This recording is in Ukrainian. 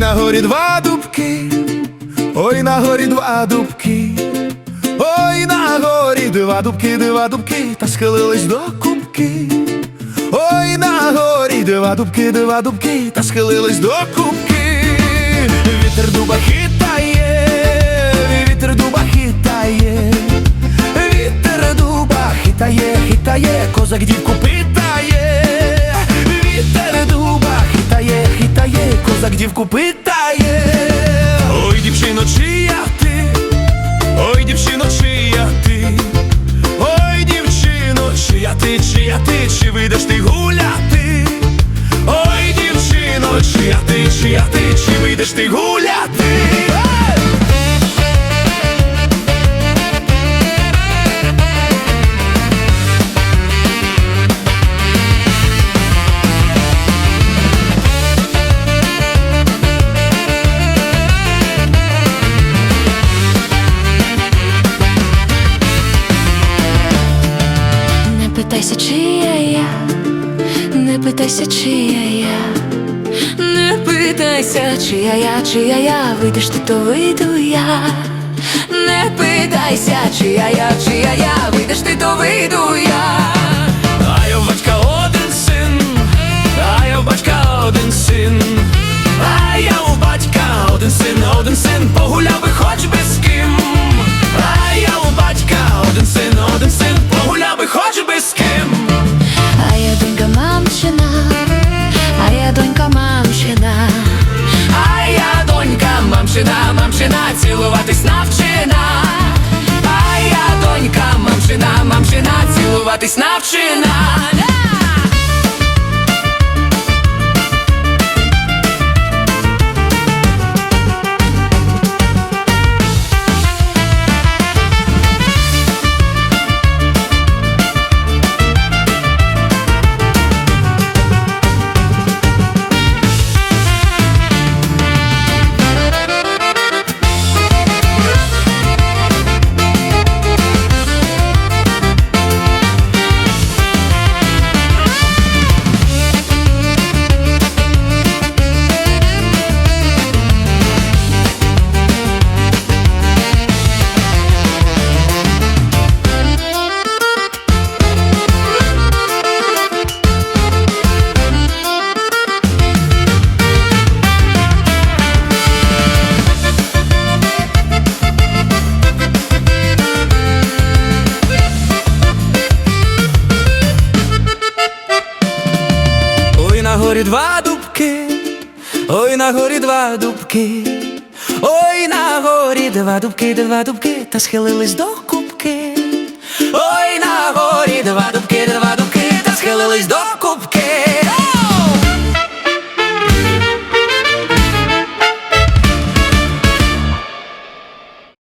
на горі два дубки, ой на горі два дубки, ой на горі два дубки, два дубки, та схилились до кубки. Ой на горі два дубки, два дубки, та схилились до кубки. Вітер дуба хитає, вітер дуба хитає, вітер дуба хитає, хитає, козак дівку питає, козак дівку питає. Ой, дівчино, чия ти, ой, дівчино, чия ти, ой, дівчино, чия ти, чия ти, чи вийдеш ти гуляти? Ой, дівчино, чия ти, чия ти, чи вийдеш ти гуляти? Питайся, чия я, не питайся, чия я, не питайся, чия я, чия я, вийдеш ти, то вийду я. Не питайся, чия я, чия я, вийдеш ти, то вийду я. Один син, а я один син, у батька один син, один син, погуляв би хоч би з ким. Цілуватись навчена. А я донька, мамчина, мамчина, цілуватись навчена. горі два дубки, ой на горі два дубки, ой на горі два дубки, два дубки, та схилились до кубки. Ой на горі два дубки, два дубки, та схилились до кубки.